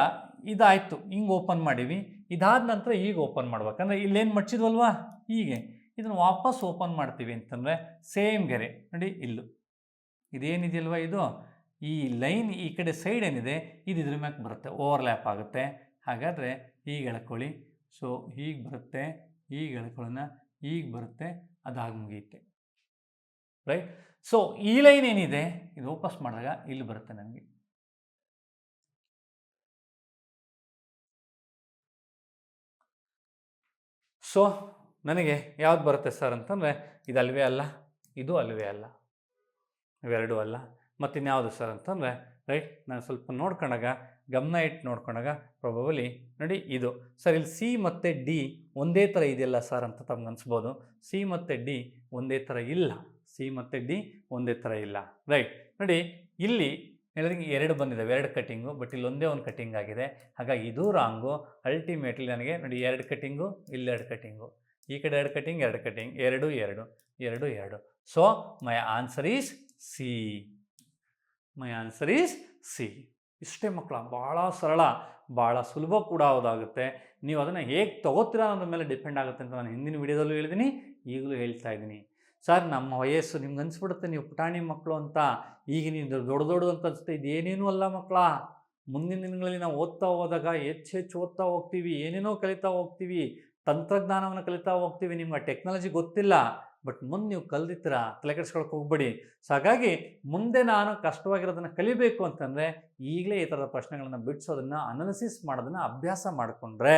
[SPEAKER 1] ಇದಾಯಿತು, ಹಿಂಗೆ ಓಪನ್ ಮಾಡೀವಿ. ಇದಾದ ನಂತರ ಈಗ ಓಪನ್ ಮಾಡ್ಬೇಕಂದ್ರೆ ಇಲ್ಲೇನು ಮಡ್ಚಿದ್ವಲ್ವಾ? ಹೀಗೆ. ಇದನ್ನು ವಾಪಸ್ ಓಪನ್ ಮಾಡ್ತೀವಿ ಅಂತಂದರೆ ಸೇಮ್ ಗೆರೆ. ನೋಡಿ, ಇಲ್ಲು. ಇದೇನಿದೆಯಲ್ವ ಇದು? ಈ ಲೈನ್ ಈ ಕಡೆ ಸೈಡ್ ಏನಿದೆ, ಇದು ಇದ್ರ ಮ್ಯಾಕ್ ಬರುತ್ತೆ. ಓವರ್ಲ್ಯಾಪ್ ಆಗುತ್ತೆ. ಹಾಗಾದರೆ ಹೀಗೆ ಎಳ್ಕೊಳ್ಳಿ. ಸೊ ಹೀಗೆ ಬರುತ್ತೆ, ಹೀಗೆ ಎಳ್ಕೊಳ್ಳೋಣ ಈಗ ಬರುತ್ತೆ, ಅದಾಗಿ ಮುಗಿಯುತ್ತೆ. ರೈಟ್ ಸೊ ಈ ಲೈನ್ ಏನಿದೆ, ಇದು ವಾಪಸ್ ಮಾಡಿದಾಗ ಇಲ್ಲಿ ಬರುತ್ತೆ ನನಗೆ. ಸೊ ನನಗೆ ಯಾವ್ದು ಬರುತ್ತೆ ಸರ್ ಅಂತಂದರೆ, ಇದು ಅಲ್ವೇ ಅಲ್ಲ, ಇದು ಅಲ್ವೇ ಅಲ್ಲ, ಇವೆರಡೂ ಅಲ್ಲ. ಮತ್ತಿನ್ಯಾವುದು ಸರ್ ಅಂತಂದರೆ, ರೈಟ್, ನಾನು ಸ್ವಲ್ಪ ನೋಡ್ಕೊಂಡಾಗ, ಗಮನ ಇಟ್ಟು ನೋಡ್ಕೊಂಡಾಗ ಪ್ರೊಬಬಲಿ ನೋಡಿ ಇದು. ಸರ್, ಇಲ್ಲಿ ಸಿ ಮತ್ತು ಡಿ ಒಂದೇ ಥರ ಇದೆಯಲ್ಲ ಸರ್ ಅಂತ ತಮ್ಗೆ ಅನಿಸ್ಬೋದು. ಸಿ ಮತ್ತು ಡಿ ಒಂದೇ ಥರ ಇಲ್ಲ. ಸಿ ಮತ್ತು ಡಿ ಒಂದೇ ಥರ ಇಲ್ಲ. ರೈಟ್, ನೋಡಿ, ಇಲ್ಲಿ ಹೇಳಿದಂಗೆ ಎರಡು ಬಂದಿದ್ದಾವೆ ಎರಡು ಕಟ್ಟಿಂಗು ಬಟ್ ಇಲ್ಲಿ ಒಂದೇ ಕಟ್ಟಿಂಗ್ ಆಗಿದೆ. ಹಾಗಾಗಿ ಇದು ರಾಂಗು ಅಲ್ಟಿಮೇಟ್ಲಿ ನನಗೆ ನೋಡಿ ಎರಡು ಕಟ್ಟಿಂಗು ಇಲ್ಲಿ ಎರಡು ಕಟ್ಟಿಂಗು ಈ ಕಡೆ ಎರಡು ಕಟ್ಟಿಂಗ್ ಎರಡು ಕಟ್ಟಿಂಗ್ ಎರಡು ಎರಡು ಎರಡು ಎರಡು. So my answer is C my answer is C ಇಷ್ಟೇ ಮಕ್ಕಳ, ಭಾಳ ಸರಳ, ಭಾಳ ಸುಲಭ ಕೂಡ ಹೌದಾಗುತ್ತೆ. ನೀವು ಅದನ್ನು ಹೇಗೆ ತಗೋತೀರಾ ಅನ್ನೋದ್ರ ಮೇಲೆ ಡಿಪೆಂಡ್ ಆಗುತ್ತೆ ಅಂತ ನಾನು ಹಿಂದಿನ ವಿಡಿಯೋದಲ್ಲೂ ಹೇಳಿದ್ದೀನಿ ಈಗಲೂ ಹೇಳ್ತಾ ಇದ್ದೀನಿ. ಸರ್, ನಮ್ಮ ವಯಸ್ಸು ನಿಮ್ಗೆ ಅನಿಸ್ಬಿಡುತ್ತೆ, ನೀವು ಪುಟಾಣಿ ಮಕ್ಕಳು ಅಂತ. ಈಗ ನೀವು ದೊಡ್ಡ ದೊಡ್ಡದು ಅಂತ ಅನಿಸುತ್ತೆ ಏನೇನೂ ಅಲ್ಲ ಮಕ್ಕಳ ಮುಂದಿನ ದಿನಗಳಲ್ಲಿ ನಾವು ಓದ್ತಾ ಹೋದಾಗ, ಹೆಚ್ಚು ಹೆಚ್ಚು ಓದ್ತಾ ಹೋಗ್ತೀವಿ, ಏನೇನೋ ಕಲಿತಾ ಹೋಗ್ತೀವಿ, ತಂತ್ರಜ್ಞಾನವನ್ನು ಕಲಿತಾ ಹೋಗ್ತೀವಿ. ನಿಮ್ಗೆ ಟೆಕ್ನಾಲಜಿ ಗೊತ್ತಿಲ್ಲ. ಬಟ್ ಮುಂದೆ ನೀವು ಕಲ್ದಿತ್ತೀರ ತಲೆ ಕೆಡಿಸ್ಕೊಳಕ್ಕೆ ಹೋಗ್ಬೇಡಿ. ಸೊ ಹಾಗಾಗಿ ಮುಂದೆ ನಾನು ಕಷ್ಟವಾಗಿರೋದನ್ನು ಕಲಿಬೇಕು ಅಂತಂದರೆ, ಈಗಲೇ ಈ ಥರದ ಪ್ರಶ್ನೆಗಳನ್ನು ಬಿಡಿಸೋದನ್ನು, ಅನಾಲಿಸಿಸ್ ಮಾಡೋದನ್ನು ಅಭ್ಯಾಸ ಮಾಡಿಕೊಂಡ್ರೆ,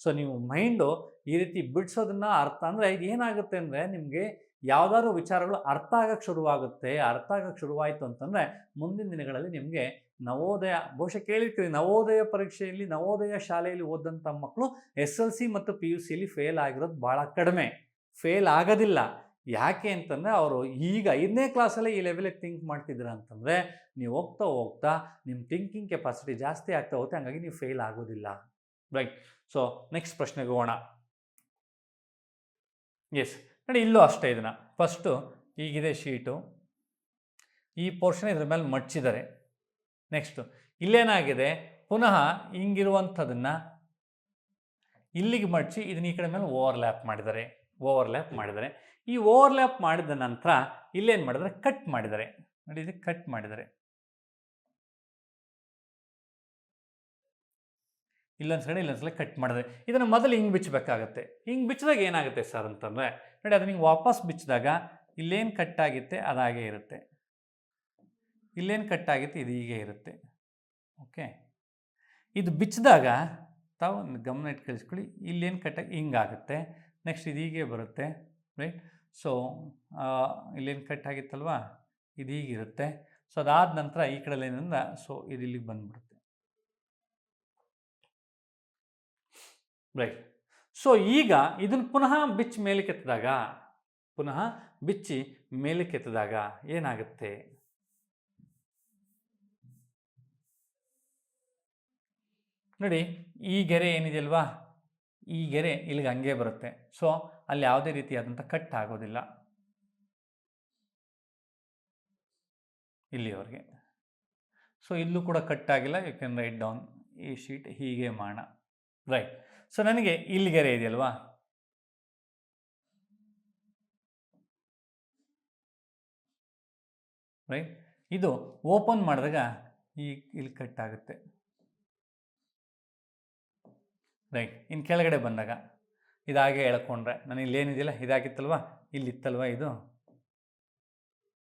[SPEAKER 1] ಸೊ, ನೀವು ಮೈಂಡು ಈ ರೀತಿ ಬಿಡಿಸೋದನ್ನು ಅರ್ಥ ಅಂದರೆ, ಇದು ಏನಾಗುತ್ತೆ ಅಂದರೆ, ನಿಮಗೆ ಯಾವುದಾದ್ರು ವಿಚಾರಗಳು ಅರ್ಥ ಆಗಕ್ಕೆ ಶುರುವಾಗುತ್ತೆ, ಅರ್ಥ ಆಗಕ್ಕೆ ಶುರುವಾಯಿತು ಅಂತಂದರೆ ಮುಂದಿನ ದಿನಗಳಲ್ಲಿ ನಿಮಗೆ ನವೋದಯ, ಬಹುಶಃ ಕೇಳಿರ್ತೀರಿ ನವೋದಯ ಪರೀಕ್ಷೆಯಲ್ಲಿ, ನವೋದಯ ಶಾಲೆಯಲ್ಲಿ ಓದಂಥ ಮಕ್ಕಳು ಎಸ್ ಎಲ್ ಸಿ ಮತ್ತು ಪಿ ಯು ಸಿಲಿ ಫೇಲ್ ಆಗಿರೋದು ಭಾಳ ಕಡಿಮೆ. ಫೇಲ್ ಆಗೋದಿಲ್ಲ. ಯಾಕೆ ಅಂತಂದರೆ ಅವರು ಈಗ ಐದನೇ ಕ್ಲಾಸಲ್ಲೇ ಈ ಲೆವೆಲಿಗೆ ಥಿಂಕ್ ಮಾಡ್ತಿದ್ದೀರ ಅಂತಂದರೆ ನೀವು ಹೋಗ್ತಾ ಹೋಗ್ತಾ ನಿಮ್ಮ ಥಿಂಕಿಂಗ್ ಕೆಪಾಸಿಟಿ ಜಾಸ್ತಿ ಆಗ್ತಾ ಹೋಗುತ್ತೆ, ಹಂಗಾಗಿ ನೀವು ಫೇಲ್ ಆಗೋದಿಲ್ಲ. ರೈಟ್ ಸೊ ನೆಕ್ಸ್ಟ್ ಪ್ರಶ್ನೆಗೆ ಹೋಗೋಣ. ಎಸ್ ನೋಡಿ, ಇಲ್ಲೂ ಅಷ್ಟೇ ಇದನ್ನು. ಫಸ್ಟು ಈಗಿದೆ ಶೀಟು. ಈ ಪೋರ್ಷನ್ ಇದ್ರ ಮೇಲೆ ಮಡ್ಚಿದ್ದಾರೆ. ನೆಕ್ಸ್ಟು ಇಲ್ಲೇನಾಗಿದೆ? ಪುನಃ ಹಿಂಗಿರುವಂಥದನ್ನು ಇಲ್ಲಿಗೆ ಮಡ್ಚಿ ಇದನ್ನ ಈ ಕಡೆ ಮೇಲೆ ಓವರ್ಲ್ಯಾಪ್ ಮಾಡಿದ್ದಾರೆ. ಓವರ್ಲ್ಯಾಪ್ ಮಾಡಿದ್ದಾರೆ. ಈ ಓವರ್ಲ್ಯಾಪ್ ಮಾಡಿದ ನಂತರ ಇಲ್ಲೇನು ಮಾಡಿದ್ದಾರೆ? ಕಟ್ ಮಾಡಿದ್ದಾರೆ. ನೋಡಿ, ಇದು ಕಟ್ ಮಾಡಿದ್ದಾರೆ. ಇಲ್ಲೊಂದು ಇಲ್ಲೊಂದು ಸಲ ಕಟ್ ಮಾಡಿದೆ ಇದನ್ನು ಮೊದಲು ಹಿಂಗೆ ಬಿಚ್ಚಬೇಕಾಗತ್ತೆ. ಹಿಂಗೆ ಬಿಚ್ಚಿದಾಗ ಏನಾಗುತ್ತೆ ಸರ್ ಅಂತಂದರೆ, ನೋಡಿ ಅದನ್ನ ಹಿಂಗೆ ವಾಪಸ್ ಬಿಚ್ಚಿದಾಗ ಇಲ್ಲೇನು ಕಟ್ಟಾಗಿತ್ತೆ ಅದಾಗೇ ಇರುತ್ತೆ. ಇಲ್ಲೇನು ಕಟ್ಟಾಗಿತ್ತೆ ಇದು ಹೀಗೆ ಇರುತ್ತೆ. ಓಕೆ ಇದು ಬಿಚ್ಚಿದಾಗ ತಾವು ಗಮನ ಇಟ್ಟು ಕಳಿಸ್ಕೊಳ್ಳಿ ಇಲ್ಲೇನು ಕಟ್ಟಾಗಿ ಹಿಂಗಾಗುತ್ತೆ ನೆಕ್ಸ್ಟ್ ಇದು ಹೀಗೆ ಬರುತ್ತೆ ರೈಟ್ ಸೊ ಇಲ್ಲೇನು ಕಟ್ಟಾಗಿತ್ತಲ್ವಾ ಇದು ಹೀಗಿರುತ್ತೆ. ಸೊ ಅದಾದ ನಂತರ ಈ ಕಡೆಲೇನಿಂದ ಸೊ ಇದು ಇಲ್ಲಿಗೆ ಬಂದ್ಬಿಡುತ್ತೆ. ರೈಟ್ ಸೊ ಈಗ ಇದನ್ನು ಪುನಃ ಬಿಚ್ಚಿ ಮೇಲೆ ಕೆತ್ತಿದಾಗ ಪುನಃ ಬಿಚ್ಚಿ ಮೇಲೆ ಕೆತ್ತಿದಾಗ ಏನಾಗುತ್ತೆ? ನೋಡಿ, ಈ ಗೆರೆ ಏನಿದೆಯಲ್ವಾ ಈ ಗೆರೆ ಇಲ್ಲಿಗೆ ಹಂಗೆ ಬರುತ್ತೆ. ಸೊ ಅಲ್ಲಿ ಯಾವುದೇ ರೀತಿಯಾದಂಥ ಕಟ್ ಆಗೋದಿಲ್ಲ. ಇಲ್ಲಿವರೆಗೆ ಸೊ ಇಲ್ಲೂ ಕೂಡ ಕಟ್ ಆಗಿಲ್ಲ. ಯು ಕ್ಯಾನ್ ರೈಟ್ ಡೌನ್ ಈ ಶೀಟ್ ಹೀಗೆ ಮಾಡೋಣ. ರೈಟ್ ಸೊ ನನಗೆ ಇಲ್ಲಿ ಗೆರೆ ಇದೆಯಲ್ವಾ? ರೈಟ್ ಇದು ಓಪನ್ ಮಾಡಿದಾಗ ಈ ಇಲ್ಲಿ ಕಟ್ ಆಗುತ್ತೆ. ರೈಟ್ ಇನ್ನು ಕೆಳಗಡೆ ಬಂದಾಗ ಇದಾಗೆ ಎಳ್ಕೊಂಡ್ರೆ. ನಾನು ಇಲ್ಲೇನಿದೆಯಲ್ಲ ಇದಾಗಿತ್ತಲ್ವಾ? ಇಲ್ಲಿತ್ತಲ್ವಾ ಇದು?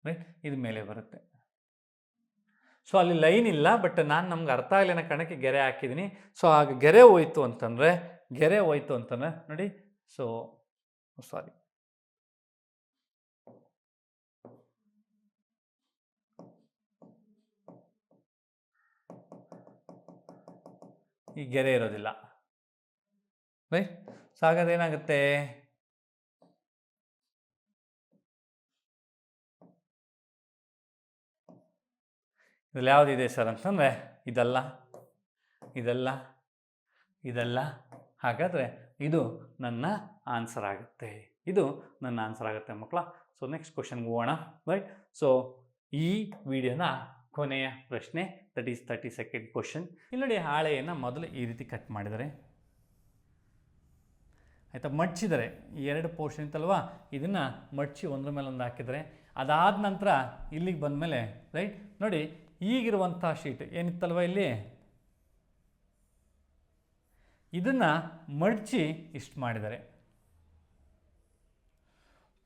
[SPEAKER 1] ರೈಟ್ ಇದು ಮೇಲೆ ಬರುತ್ತೆ. ಸೊ ಅಲ್ಲಿ ಲೈನ್ ಇಲ್ಲ, ಬಟ್ ನಾನು ನಮ್ಗೆ ಅರ್ಥ ಆಗಲಿಲ್ಲ, ಕಣಕ್ಕೆ ಗೆರೆ ಹಾಕಿದ್ದೀನಿ ಸೊ ಆಗ ಗೆರೆ ಹೋಯ್ತು ಅಂತಂದರೆ, ಗೆರೆ ಹೋಯ್ತು ಅಂತಂದರೆ, ನೋಡಿ, ಸೊ, ಸಾರಿ. ಈ ಗೆರೆ ಇರೋದಿಲ್ಲ. ರೈಟ್? ಸೊ ಹಾಗಾದ್ರೆ ಏನಾಗುತ್ತೆ? ಇದ್ರಲ್ಲಿ ಯಾವುದಿದೆ ಸರ್ ಅಂತಂದರೆ ಇದಲ್ಲ ಇದಲ್ಲ ಇದಲ್ಲ. ಹಾಗಾದರೆ ಇದು ನನ್ನ ಆನ್ಸರ್ ಆಗುತ್ತೆ. ಇದು ನನ್ನ ಆನ್ಸರ್ ಆಗುತ್ತೆ ಮಕ್ಕಳ. ಸೊ ನೆಕ್ಸ್ಟ್ ಕ್ವಶನ್ಗೆ ಹೋಗೋಣ. ರೈಟ್ ಸೊ ಈ ವಿಡಿಯೋನ ಕೊನೆಯ ಪ್ರಶ್ನೆ that is thirty second question ಇಲ್ಲಿ ಹಾಳೆಯನ್ನು ಮೊದಲು ಈ ರೀತಿ ಕಟ್ ಮಾಡಿದರೆ. ಆಯಿತಾ? ಮಡ್ಚಿದರೆ. ಎರಡು ಪೋರ್ಷನ್ ಇತ್ತಲ್ವಾ? ಇದನ್ನು ಮಡ್ಚಿ ಒಂದ್ರ ಮೇಲೆ ಒಂದು ಹಾಕಿದರೆ. ಅದಾದ ನಂತರ ಇಲ್ಲಿಗೆ ಬಂದ ಮೇಲೆ ರೈಟ್ ನೋಡಿ ಈಗಿರುವಂಥ ಶೀಟ್ ಏನಿತ್ತಲ್ವ ಇಲ್ಲಿ? ಇದನ್ನು ಮಡಚಿ ಇಷ್ಟು ಮಾಡಿದ್ದಾರೆ.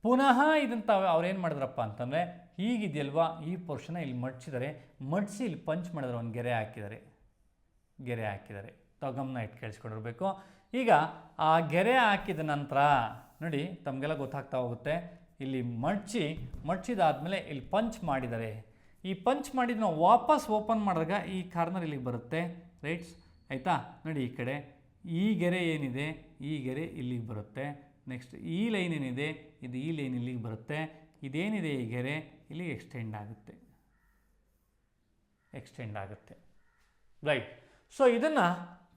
[SPEAKER 1] ಪುನಃ ಇದಂತ ಅವ್ರೇನು ಮಾಡಿದ್ರಪ್ಪ ಅಂತಂದರೆ, ಹೀಗಿದೆಯಲ್ವಾ ಈ ಪೋರ್ಷನ ಇಲ್ಲಿ ಮಡ್ಚಿದ್ದಾರೆ ಮಡಿಸಿ ಇಲ್ಲಿ ಪಂಚ್ ಮಾಡಿದ್ರೆ ಒಂದು ಗೆರೆ ಹಾಕಿದ್ದಾರೆ. ಗೆರೆ ಹಾಕಿದ್ದಾರೆ. ತಾವು ಗಮನ ಇಟ್ಟು ಕೇಳಿಸ್ಕೊಂಡಿರ್ಬೇಕು. ಈಗ ಆ ಗೆರೆ ಹಾಕಿದ ನಂತರ, ನೋಡಿ, ತಮಗೆಲ್ಲ ಗೊತ್ತಾಗ್ತಾ ಹೋಗುತ್ತೆ. ಇಲ್ಲಿ ಮಡ್ಚಿ, ಮಡ್ಚಿದಾದ್ಮೇಲೆ ಇಲ್ಲಿ ಪಂಚ್ ಮಾಡಿದ್ದಾರೆ. ಈ ಪಂಚ್ ಮಾಡಿದ್ನ ನಾವು ವಾಪಸ್ ಓಪನ್ ಮಾಡಿದಾಗ ಈ ಕಾರ್ನರ್ ಇಲ್ಲಿಗೆ ಬರುತ್ತೆ. ರೈಟ್ಸ್? ಆಯಿತಾ? ನೋಡಿ ಈ ಕಡೆ. ಈ ಗೆರೆ ಏನಿದೆ? ಈ ಗೆರೆ ಇಲ್ಲಿಗೆ ಬರುತ್ತೆ. ನೆಕ್ಸ್ಟ್ ಈ ಲೈನ್ ಏನಿದೆ? ಇದು ಈ ಲೈನ್ ಇಲ್ಲಿಗೆ ಬರುತ್ತೆ. ಇದೇನಿದೆ ಈ ಗೆರೆ? ಇಲ್ಲಿಗೆ ಎಕ್ಸ್ಟೆಂಡ್ ಆಗುತ್ತೆ. ಎಕ್ಸ್ಟೆಂಡ್ ಆಗುತ್ತೆ. ರೈಟ್. ಸೊ ಇದನ್ನು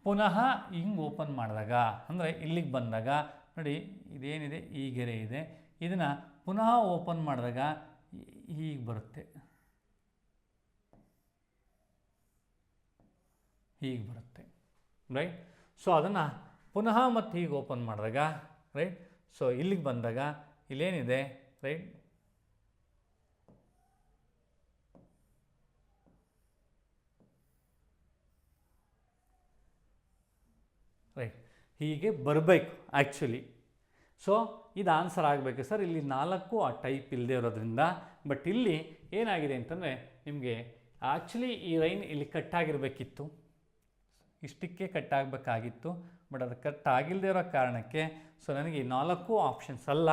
[SPEAKER 1] ಪುನಃ ಹಿಂಗೆ ಓಪನ್ ಮಾಡಿದಾಗ, ಅಂದರೆ ಇಲ್ಲಿಗೆ ಬಂದಾಗ, ನೋಡಿ ಇದೇನಿದೆ? ಈ ಗೆರೆ ಇದೆ. ಇದನ್ನು ಪುನಃ ಓಪನ್ ಮಾಡಿದಾಗ ಹೀಗೆ ಬರುತ್ತೆ. ಹೀಗೆ ಬರುತ್ತೆ ರೈಟ್ ಸೊ ಅದನ್ನು ಪುನಃ ಮತ್ತೆ ಹೀಗೆ ಓಪನ್ ಮಾಡಿದಾಗ ರೈಟ್ ಸೊ ಇಲ್ಲಿಗೆ ಬಂದಾಗ ಇಲ್ಲೇನಿದೆ ರೈಟ್ ರೈಟ್ ಹೀಗೆ ಬರಬೇಕು ಆ್ಯಕ್ಚುಲಿ ಸೊ ಇದು ಆನ್ಸರ್ ಆಗಬೇಕು ಸರ್ ಇಲ್ಲಿ ನಾಲ್ಕು ಆ ಟೈಪ್ ಇಲ್ಲದೆ ಇರೋದ್ರಿಂದ ಬಟ್ ಇಲ್ಲಿ ಏನಾಗಿದೆ ಅಂತಂದರೆ, ನಿಮಗೆ ಆ್ಯಕ್ಚುಲಿ ಈ ಲೈನ್ ಇಲ್ಲಿ ಕಟ್ಟಾಗಿರಬೇಕಿತ್ತು ಇಷ್ಟಕ್ಕೆ ಕಟ್ ಆಗಬೇಕಾಗಿತ್ತು ಬಟ್ ಅದು ಕಟ್ ಆಗಿಲ್ಲದೆ ಇರೋ ಕಾರಣಕ್ಕೆ ಸೊ ನನಗೆ ಈ ನಾಲ್ಕು ಆಪ್ಷನ್ಸ್ ಅಲ್ಲ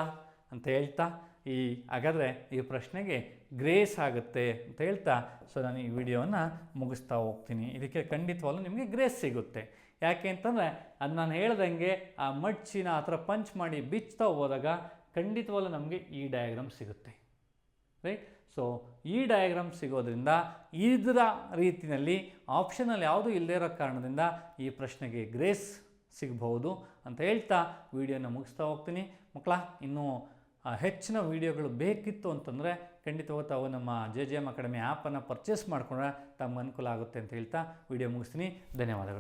[SPEAKER 1] ಅಂತ ಹೇಳ್ತಾ, ಈ ಹಾಗಾದರೆ ಈ ಪ್ರಶ್ನೆಗೆ ಗ್ರೇಸ್ ಆಗುತ್ತೆ ಅಂತ ಹೇಳ್ತಾ, ಸೊ ನಾನು ಈ ವಿಡಿಯೋವನ್ನು ಮುಗಿಸ್ತಾ ಹೋಗ್ತೀನಿ. ಇದಕ್ಕೆ ಖಂಡಿತವಾಗ್ಲೂ ನಿಮಗೆ ಗ್ರೇಸ್ ಸಿಗುತ್ತೆ. ಯಾಕೆ ಅಂತಂದರೆ ಅದು ನಾನು ಹೇಳ್ದಂಗೆ ಆ ಮಡ್ಚಿನ ಆ ಥರ ಪಂಚ್ ಮಾಡಿ ಬಿಚ್ತಾ ಹೋದಾಗ ಖಂಡಿತವಾಗ್ಲೂ ನಮಗೆ ಈ ಡಯಾಗ್ರಾಮ್ ಸಿಗುತ್ತೆ. ರೈಟ್? ಸೊ ಈ ಡಯಾಗ್ರಾಮ್ ಸಿಗೋದ್ರಿಂದ ಇದರ ರೀತಿಯಲ್ಲಿ ಆಪ್ಷನಲ್ಲಿ ಯಾವುದೂ ಇಲ್ಲದೇ ಇರೋ ಕಾರಣದಿಂದ ಈ ಪ್ರಶ್ನೆಗೆ ಗ್ರೇಸ್ ಸಿಗಬಹುದು ಅಂತ ಹೇಳ್ತಾ ವಿಡಿಯೋನ ಮುಗಿಸ್ತಾ ಹೋಗ್ತೀನಿ. ಮಕ್ಕಳ, ಇನ್ನೂ ಹೆಚ್ಚಿನ ವಿಡಿಯೋಗಳು ಬೇಕಿತ್ತು ಅಂತಂದರೆ ಖಂಡಿತವಾಗ ತಾವು ನಮ್ಮ ಜೆ ಜೆ ಎಂ ಅಕಾಡೆಮಿ ಆ್ಯಪನ್ನು ಪರ್ಚೇಸ್ ಮಾಡಿಕೊಂಡ್ರೆ ತಮ್ಗೆ ಅನುಕೂಲ ಆಗುತ್ತೆ ಅಂತ ಹೇಳ್ತಾ ವಿಡಿಯೋ ಮುಗಿಸ್ತೀನಿ. ಧನ್ಯವಾದಗಳು.